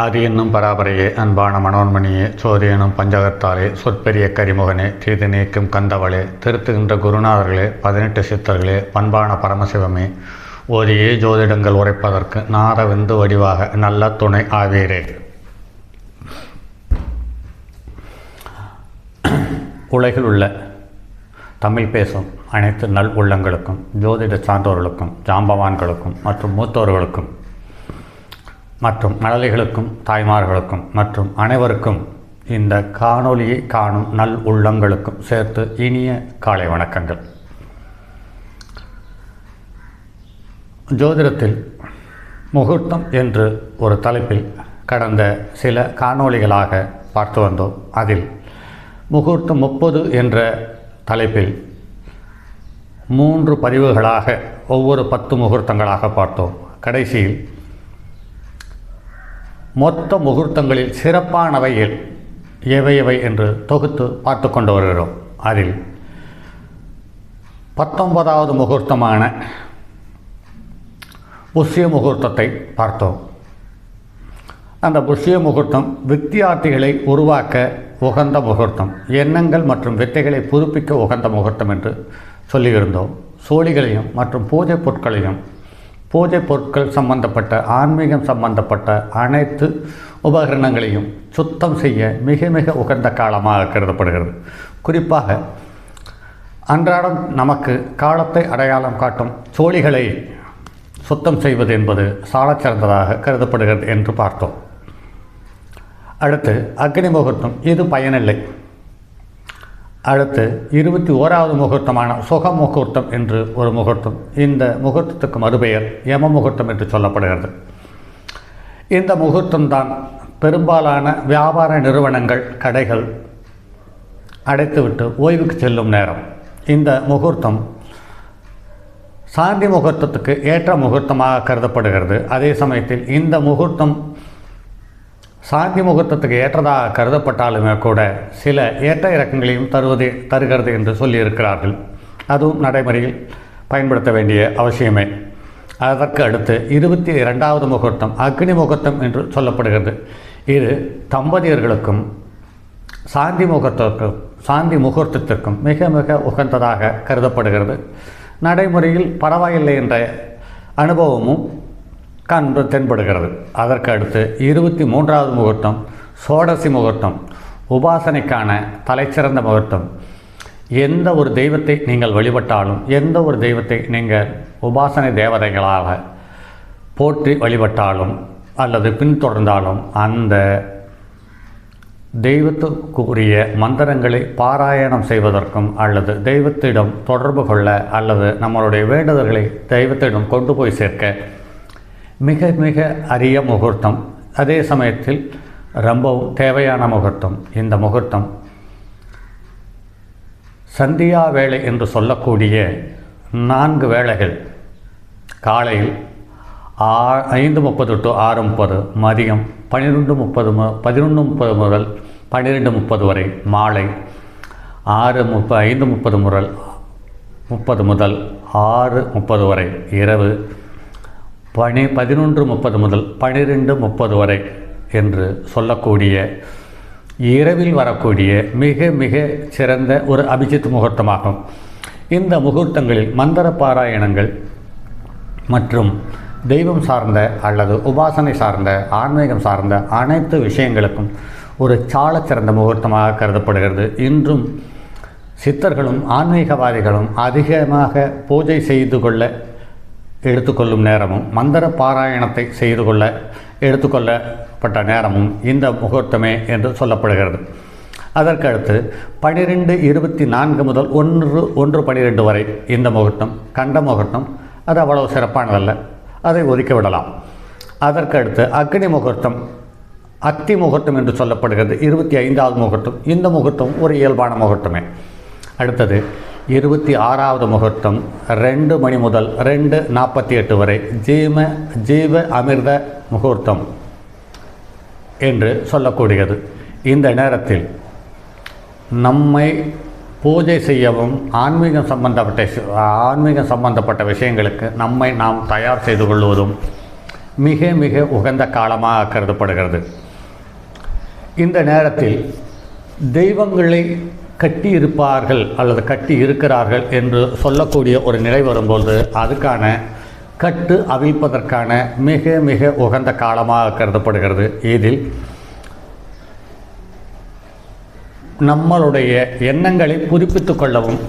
ஆதி என்னும் பராபரையே அன்பான மனோன்மணியே சோதியனும் பஞ்சகத்தாலே சொற்பெரிய கரிமுகனே தீது நீக்கும் கந்தவளே திருத்துகின்ற குருநாதர்களே பதினெட்டு சித்தர்களே பண்பான பரமசிவமே ஓதியே ஜோதிடங்கள் உரைப்பதற்கு நார விந்து வடிவாக நல்ல துணை ஆவீரே. உலகில் உள்ள தமிழ் பேசும் அனைத்து நல் உள்ளங்களுக்கும் ஜோதிட சான்றோர்களுக்கும் ஜாம்பவான்களுக்கும் மற்றும் மூத்தோர்களுக்கும் மற்றும் மழலைகளுக்கும் தாய்மார்களுக்கும் மற்றும் அனைவருக்கும் இந்த காணொளியை காணும் நல் உள்ளங்களுக்கும் சேர்த்து இனிய காலை வணக்கங்கள். ஜோதிடத்தில் முகூர்த்தம் என்று ஒரு தலைப்பில் கடந்த சில காணொளிகளாக பார்த்து வந்தோம். அதில் முகூர்த்தம் முப்பது என்ற தலைப்பில் மூன்று பதிவுகளாக ஒவ்வொரு பத்து முகூர்த்தங்களாக பார்த்தோம். கடைசியில் மொத்த முகூர்த்தங்களில் சிறப்பானவையில் எவை எவை என்று தொகுத்து பார்த்து கொண்டு வருகிறோம். அதில் பத்தொன்பதாவது முகூர்த்தமான புஷ்ய முகூர்த்தத்தை பார்த்தோம். அந்த புஷ்ய முகூர்த்தம் வித்தியார்த்திகளை உருவாக்க உகந்த முகூர்த்தம் எண்ணங்கள் மற்றும் வித்தைகளை புதுப்பிக்க உகந்த முகூர்த்தம் என்று சொல்லியிருந்தோம். சோழிகளையும் மற்றும் பூஜை பொருட்களையும் பூஜை பொருட்கள் சம்பந்தப்பட்ட ஆன்மீகம் சம்பந்தப்பட்ட அனைத்து உபகரணங்களையும் சுத்தம் செய்ய மிக மிக உகந்த காலமாக கருதப்படுகிறது. குறிப்பாக அன்றாடம் நமக்கு காலத்தை அடையாளம் காட்டும் சோழிகளை சுத்தம் செய்வது என்பது சாலச்சிறந்ததாக கருதப்படுகிறது என்று பார்த்தோம். அடுத்து அக்னி முகூர்த்தம். இது பயனில்லை. அடுத்து இருபத்தி ஓராவது முகூர்த்தமான சுக முகூர்த்தம் என்று ஒரு முகூர்த்தம். இந்த முகூர்த்தத்துக்கு மறுபெயர் யம முகூர்த்தம் என்று சொல்லப்படுகிறது. இந்த முகூர்த்தம்தான் பெரும்பாலான வியாபார நிறுவனங்கள் கடைகள் அடைத்துவிட்டு ஓய்வுக்கு செல்லும் நேரம். இந்த முகூர்த்தம் சாந்தி முகூர்த்தத்துக்கு ஏற்ற முகூர்த்தமாக கருதப்படுகிறது. அதே சமயத்தில் இந்த முகூர்த்தம் சாந்தி முகூர்த்தத்துக்கு ஏற்றதாக கருதப்பட்டாலுமே கூட சில ஏற்ற இறக்கங்களையும் தருவது தருகிறது என்று சொல்லியிருக்கிறார்கள். அதுவும் நடைமுறையில் பயன்படுத்த வேண்டிய அவசியமே. அதற்கு அடுத்து இருபத்தி இரண்டாவது முகூர்த்தம் அக்னி முகூர்த்தம் என்று சொல்லப்படுகிறது. இது தம்பதியர்களுக்கும் சாந்தி முகூர்த்தத்திற்கும் சாந்தி முகூர்த்தத்திற்கும் மிக மிக உகந்ததாக கருதப்படுகிறது. நடைமுறையில் பரவாயில்லை என்ற அனுபவமும் கண்டு தென்படுகிறது. அதற்கு அடுத்து இருபத்தி மூன்றாவது முகூர்த்தம் சோடசி முகூர்த்தம் உபாசனைக்கான தலைச்சிறந்த முகூர்த்தம். எந்த ஒரு தெய்வத்தை நீங்கள் வழிபட்டாலும் எந்த ஒரு தெய்வத்தை நீங்கள் உபாசனை தேவதைகளாக போற்றி வழிபட்டாலும் அல்லது பின்தொடர்ந்தாலும் அந்த தெய்வத்துக்குரிய மந்திரங்களை பாராயணம் செய்வதற்கும் அல்லது தெய்வத்திடம் தொடர்பு கொள்ள அல்லது நம்மளுடைய வேண்டுதல்களை தெய்வத்திடம் கொண்டு போய் சேர்க்க மிக மிக அரிய முகூர்த்தம். அதே சமயத்தில் ரொம்பவும் தேவையான முகூர்த்தம். இந்த முகூர்த்தம் சந்தியா வேலை என்று சொல்லக்கூடிய நான்கு வேளைகள். காலையில் ஆ ஐந்து முப்பது டு ஆறு முப்பது மதியம் பன்னிரெண்டு முப்பது மு பதினொன்று முப்பது முதல் பன்னிரெண்டு முப்பது வரை மாலை ஆறு முப்ப ஐந்து முப்பது முதல் முப்பது முதல் ஆறு முப்பது வரை இரவு பனி பதினொன்று முப்பது முதல் பனிரெண்டு முப்பது வரை என்று சொல்லக்கூடிய இரவில் வரக்கூடிய மிக மிக சிறந்த ஒரு அபிஜித் முகூர்த்தமாகும். இந்த முகூர்த்தங்களில் மந்திர பாராயணங்கள் மற்றும் தெய்வம் சார்ந்த அல்லது உபாசனை சார்ந்த ஆன்மீகம் சார்ந்த அனைத்து விஷயங்களுக்கும் ஒரு சால சிறந்த முகூர்த்தமாக கருதப்படுகிறது. இன்றும் சித்தர்களும் ஆன்மீகவாதிகளும் அதிகமாக பூஜை செய்து கொள்ள எடுத்துக்கொள்ளும் நேரமும் மந்திர பாராயணத்தை செய்து கொள்ள எடுத்துக்கொள்ளப்பட்ட நேரமும் இந்த முகூர்த்தமே என்று சொல்லப்படுகிறது. அதற்கடுத்து பனிரெண்டு இருபத்தி நான்கு முதல் ஒன்று ஒன்று பனிரெண்டு வரை இந்த முகூர்த்தம் கண்ட முகூர்த்தம் அது அவ்வளவு சிறப்பானதல்ல. அதை ஒதுக்கி விடலாம். அதற்கடுத்து அக்னி முகூர்த்தம் அத்தி முகூர்த்தம் என்று சொல்லப்படுகிறது. இருபத்தி ஐந்தாவது முகூர்த்தம். இந்த முகூர்த்தம் ஒரு இயல்பான முகூர்த்தமே. அடுத்தது இருபத்தி ஆறாவது முகூர்த்தம் ரெண்டு மணி முதல் ரெண்டு நாற்பத்தி எட்டு வரை ஜீம ஜீவ அமிர்த முகூர்த்தம் என்று சொல்லக்கூடியது. இந்த நேரத்தில் நம்மை பூஜை செய்யவும் ஆன்மீகம் சம்பந்தப்பட்ட ஆன்மீகம் சம்பந்தப்பட்ட விஷயங்களுக்கு நம்மை நாம் தயார் செய்து கொள்வதும் மிக மிக உகந்த காலமாக கருதப்படுகிறது. இந்த நேரத்தில் தெய்வங்களை கட்டி இருப்பார்கள் அல்லது கட்டி இருக்கிறார்கள் என்று சொல்லக்கூடிய ஒரு நிலை வரும்போது அதுக்கான கட்டு அவிழ்ப்பதற்கான மிக மிக உகந்த காலமாக கருதப்படுகிறது. இதில் நம்மளுடைய எண்ணங்களை புதுப்பித்துக் கொள்ளவும்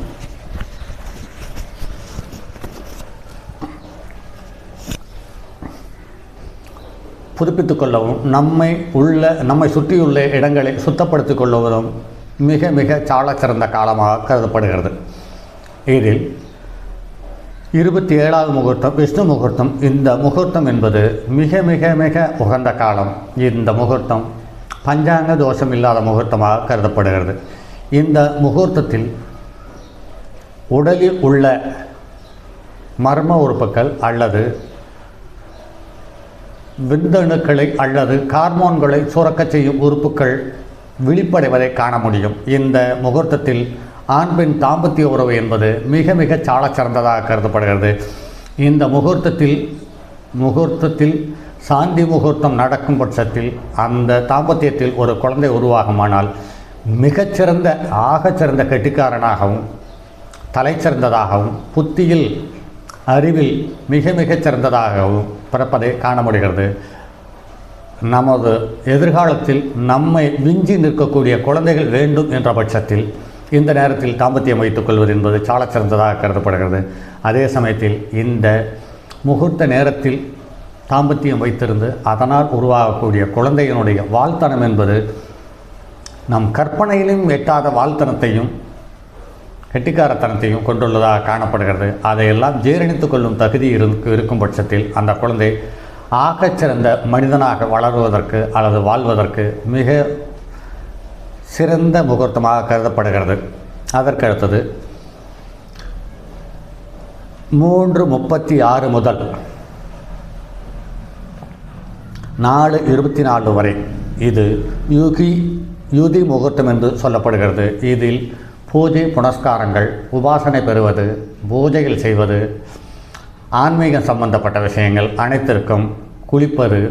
புதுப்பித்துக் கொள்ளவும் நம்மை உள்ள நம்மை சுற்றியுள்ள இடங்களை சுத்தப்படுத்திக் கொள்வதும் மிக மிக சாலச்சிறந்த காலமாக கருதப்படுகிறது. இதில் இருபத்தி ஏழாவது முகூர்த்தம் விஷ்ணு முகூர்த்தம் இந்த முகூர்த்தம் என்பது மிக மிக மிக உகந்த காலம். இந்த முகூர்த்தம் பஞ்சாங்க தோஷம் இல்லாத முகூர்த்தமாக கருதப்படுகிறது. இந்த முகூர்த்தத்தில் உடலில் உள்ள மர்ம உறுப்புகள் அல்லது விந்தணுக்களை அல்லது கார்மோன்களை சுரக்கச் செய்யும் உறுப்புகள் விழிப்படைவதை காண முடியும். இந்த முகூர்த்தத்தில் ஆண் பெண் தாம்பத்திய உறவு என்பது மிக மிக சால சிறந்ததாக கருதப்படுகிறது. இந்த முகூர்த்தத்தில் முகூர்த்தத்தில் சாந்தி முகூர்த்தம் நடக்கும் பட்சத்தில் அந்த தாம்பத்தியத்தில் ஒரு குழந்தை உருவாகுமானால் மிகச்சிறந்த ஆகச்சிறந்த கெட்டிக்காரனாகவும் தலைச்சிறந்ததாகவும் புத்தியில் அறிவில் மிக மிகச் சிறந்ததாகவும் பிறப்பதை காண முடிகிறது. நமது எதிர்காலத்தில் நம்மை விஞ்சி நிற்கக்கூடிய குழந்தைகள் வேண்டும் என்ற பட்சத்தில் இந்த நேரத்தில் தாம்பத்தியம் வைத்துக் கொள்வது என்பது சாலச் சிறந்ததாக கருதப்படுகிறது. அதே சமயத்தில் இந்த முகூர்த்த நேரத்தில் தாம்பத்தியம் வைத்திருந்து அதனால் உருவாகக்கூடிய குழந்தையினுடைய வாழ்த்தனம் என்பது நம் கற்பனையிலும் எட்டாத வாழ்த்தனத்தையும் கெட்டிக்காரத்தனத்தையும் கொண்டுள்ளதாக காணப்படுகிறது. அதையெல்லாம் ஜீரணித்துக் கொள்ளும் தகுதி இருக்கு இருக்கும் பட்சத்தில் அந்த குழந்தை ஆகச்சிறந்த மனிதனாக வளருவதற்கு அல்லது வாழ்வதற்கு மிக சிறந்த முகூர்த்தமாக கருதப்படுகிறது. அதற்கு அடுத்தது மூன்று முப்பத்தி ஆறு முதல் நாலு இருபத்தி நாலு வரை இது யுகி யுதி முகூர்த்தம் என்று சொல்லப்படுகிறது. இதில் பூஜை புனஸ்காரங்கள் உபாசனை பெறுவது பூஜைகள் செய்வது ஆன்மீகம் சம்பந்தப்பட்ட விஷயங்கள் அனைத்திற்கும் குளிப்பது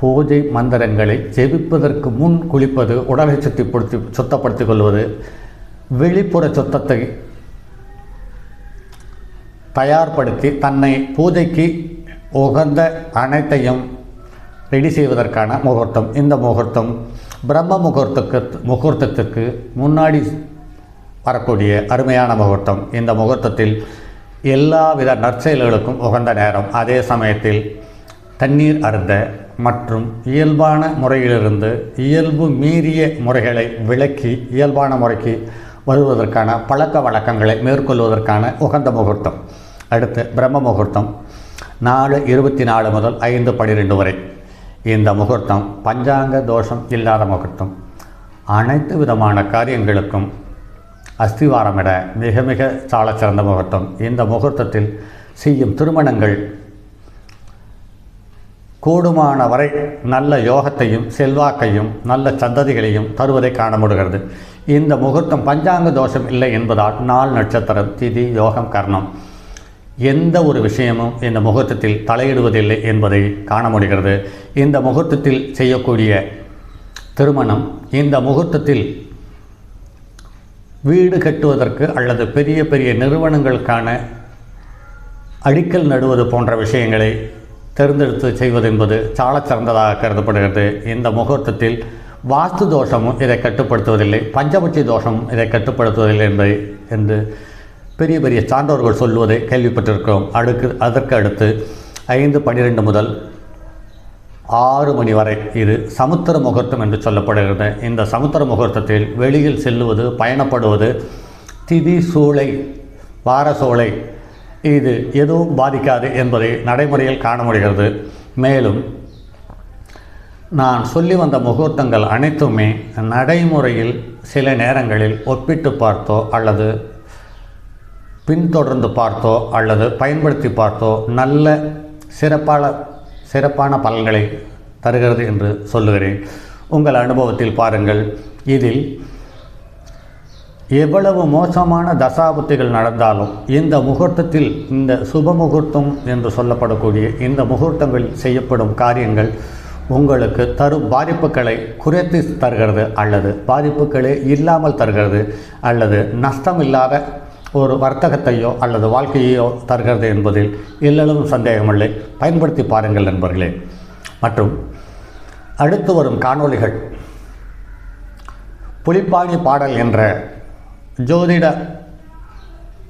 பூஜை மந்திரங்களை ஜெபிப்பதற்கு முன் குளிப்பது உடலை சுத்திப்படுத்தி சுத்தப்படுத்திக் கொள்வது. வெளிப்புற சுத்தத்தை தயார்படுத்தி தன்னை பூஜைக்கு உகந்த அனைத்தையும் ரெடி செய்வதற்கான முகூர்த்தம். இந்த முகூர்த்தம் பிரம்ம முகூர்த்தக்கு முகூர்த்தத்துக்கு முன்னாடி வரக்கூடிய அருமையான முகூர்த்தம். இந்த முகூர்த்தத்தில் எல்லாவித நற்செயல்களுக்கும் உகந்த நேரம். அதே சமயத்தில் தண்ணீர் அருந்த மற்றும் இயல்பான முறையிலிருந்து இயல்பு மீறிய முறைகளை விளக்கி இயல்பான முறைக்கு வருவதற்கான பழக்க வழக்கங்களை மேற்கொள்வதற்கான உகந்த முகூர்த்தம். அடுத்து பிரம்ம முகூர்த்தம் நாலு இருபத்தி நாலு முதல் ஐந்து பன்னிரெண்டு வரை. இந்த முகூர்த்தம் பஞ்சாங்க தோஷம் இல்லாத முகூர்த்தம். அனைத்து விதமான காரியங்களுக்கும் அஸ்திவாரமிட மிக மிக சாலச்சிறந்த முகூர்த்தம். இந்த முகூர்த்தத்தில் செய்யும் திருமணங்கள் கூடுமான வரை நல்ல யோகத்தையும் செல்வாக்கையும் நல்ல சந்ததிகளையும் தருவதை காண முடிகிறது. இந்த முகூர்த்தம் பஞ்சாங்க தோஷம் இல்லை என்பதால் நாள் நட்சத்திரம் திதி யோகம் கர்ணம் எந்த ஒரு விஷயமும் இந்த முகூர்த்தத்தில் தலையிடுவதில்லை என்பதை காண முடிகிறது. இந்த முகூர்த்தத்தில் செய்யக்கூடிய திருமணம் இந்த முகூர்த்தத்தில் வீடு கட்டுவதற்கு அல்லது பெரிய பெரிய நிறுவனங்களுக்கான அடிக்கல் நடுவது போன்ற விஷயங்களை தேர்ந்தெடுத்து செய்வது என்பது சாலச் சிறந்ததாக கருதப்படுகிறது. இந்த முகூர்த்தத்தில் வாஸ்து தோஷமும் இதை கட்டுப்படுத்துவதில்லை பஞ்சபட்சி தோஷமும் இதை கட்டுப்படுத்துவதில்லை என்பதை என்று பெரிய பெரிய சான்றோர்கள் சொல்லுவதை கேள்விப்பட்டிருக்கிறோம். அடுக்கு அதற்கு அடுத்து ஐந்து பன்னிரெண்டு முதல் ஆறு மணி வரை இது சமுத்திர முகூர்த்தம் என்று சொல்லப்படுகிறது. இந்த சமுத்திர முகூர்த்தத்தில் வெளியில் செல்லுவது பயணப்படுவது திதி சூளை வார சூளை இது எதுவும் பாதிக்காது என்பதை நடைமுறையில் காண முடிகிறது. மேலும் நான் சொல்லி வந்த முகூர்த்தங்கள் அனைத்துமே நடைமுறையில் சில நேரங்களில் ஒப்பிட்டு பார்த்தோ அல்லது பின்தொடர்ந்து பார்த்தோ அல்லது பயன்படுத்தி பார்த்தோ நல்ல சிறப்பான சிறப்பான பலன்களை தருகிறது என்று சொல்லுகிறேன். உங்கள் அனுபவத்தில் பாருங்கள். இதில் எவ்வளவு மோசமான தசாபுத்திகள் நடந்தாலும் இந்த முகூர்த்தத்தில் இந்த சுப முகூர்த்தம் என்று சொல்லப்படக்கூடிய இந்த முகூர்த்தங்களில் செய்யப்படும் காரியங்கள் உங்களுக்கு தரும் பாதிப்புகளை குறைத்து தருகிறது அல்லது பாதிப்புகளே இல்லாமல் தருகிறது அல்லது நஷ்டம் இல்லாத ஒரு வர்த்தகத்தையோ அல்லது வாழ்க்கையோ தருகிறது என்பதில் எல்லளவும் சந்தேகமில்லை. பயன்படுத்தி பாருங்கள் நண்பர்களே. மற்றும் அடுத்து வரும் காணொளிகள். புலிப்பாணி பாடல் என்ற ஜோதிட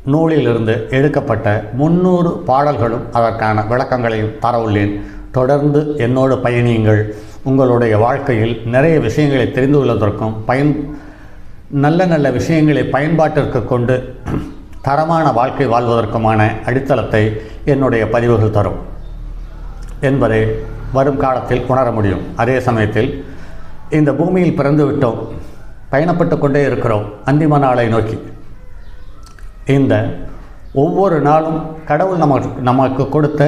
நூலிலிருந்து எடுக்கப்பட்ட முன்னூறு பாடல்களும் அதற்கான விளக்கங்களையும் தர உள்ளேன் தொடர்ந்து என்னோடு பயணியுங்கள். உங்களுடைய வாழ்க்கையில் நிறைய விஷயங்களை தெரிந்து கொள்வதற்கும் பயன் நல்ல நல்ல விஷயங்களை பயன்பாட்டிற்கு கொண்டு தரமான வாழ்க்கை வாழ்வதற்குமான அடித்தளத்தை என்னுடைய பதிவுகள் தரும் என்பதை வரும் காலத்தில் உணர முடியும். அதே சமயத்தில் இந்த பூமியில் பிறந்து விட்டோம் பயணப்பட்டு கொண்டே இருக்கிறோம் அந்திம நாளை நோக்கி. இந்த ஒவ்வொரு நாளும் கடவுள் நமக்கு நமக்கு கொடுத்த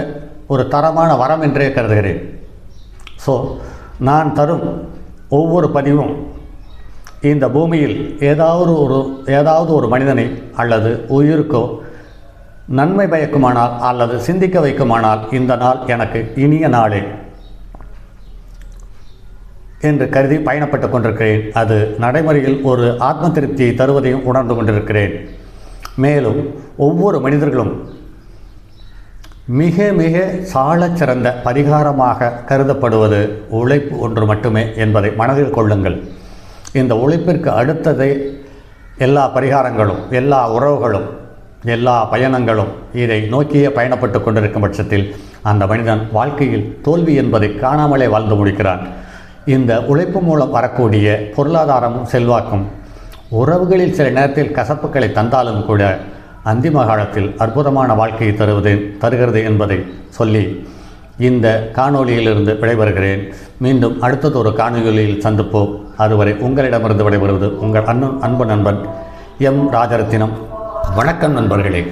ஒரு தரமான வரம் என்றே கருதுகிறேன். ஸோ நான் தரும் ஒவ்வொரு பதிவும் இந்த பூமியில் ஏதாவது ஒரு ஏதாவது ஒரு மனிதனை அல்லது உயிருக்கோ நன்மை பயக்குமானால் அல்லது சிந்திக்க வைக்குமானால் இந்த நாள் எனக்கு இனிய நாளே என்று கருதி பயணப்பட்டு கொண்டிருக்கிறேன். அது நடைமுறையில் ஒரு ஆத்ம திருப்தியை தருவதையும் உணர்ந்து கொண்டிருக்கிறேன். மேலும் ஒவ்வொரு மனிதர்களும் மிக மிக சாலச் சிறந்த பரிகாரமாக கருதப்படுவது உழைப்பு ஒன்று மட்டுமே என்பதை மனதில் கொள்ளுங்கள். இந்த உழைப்பிற்கு அடுத்ததே எல்லா பரிகாரங்களும் எல்லா உறவுகளும் எல்லா பயணங்களும் இதை நோக்கியே பயணப்பட்டு கொண்டிருக்கும் பட்சத்தில் அந்த மனிதன் வாழ்க்கையில் தோல்வி என்பதை காணாமலே வாழ்ந்து முடிக்கிறான். இந்த உழைப்பு மூலம் வரக்கூடிய பொருளாதாரமும் செல்வாக்கும் உறவுகளில் சில நேரத்தில் கசப்புகளை தந்தாலும் கூட அந்திம காலத்தில் அற்புதமான வாழ்க்கையை தருவது தருகிறது என்பதை சொல்லி இந்த காணொளியிலிருந்து விடைபெறுகிறேன். மீண்டும் அடுத்தது ஒரு காணொலியில் சந்திப்போம். அதுவரை உங்களிடமிருந்து விடைபெறுவது உங்கள் அண்ணன் அன்பு நண்பன் எம். ராஜரத்தினம். வணக்கம் நண்பர்களே.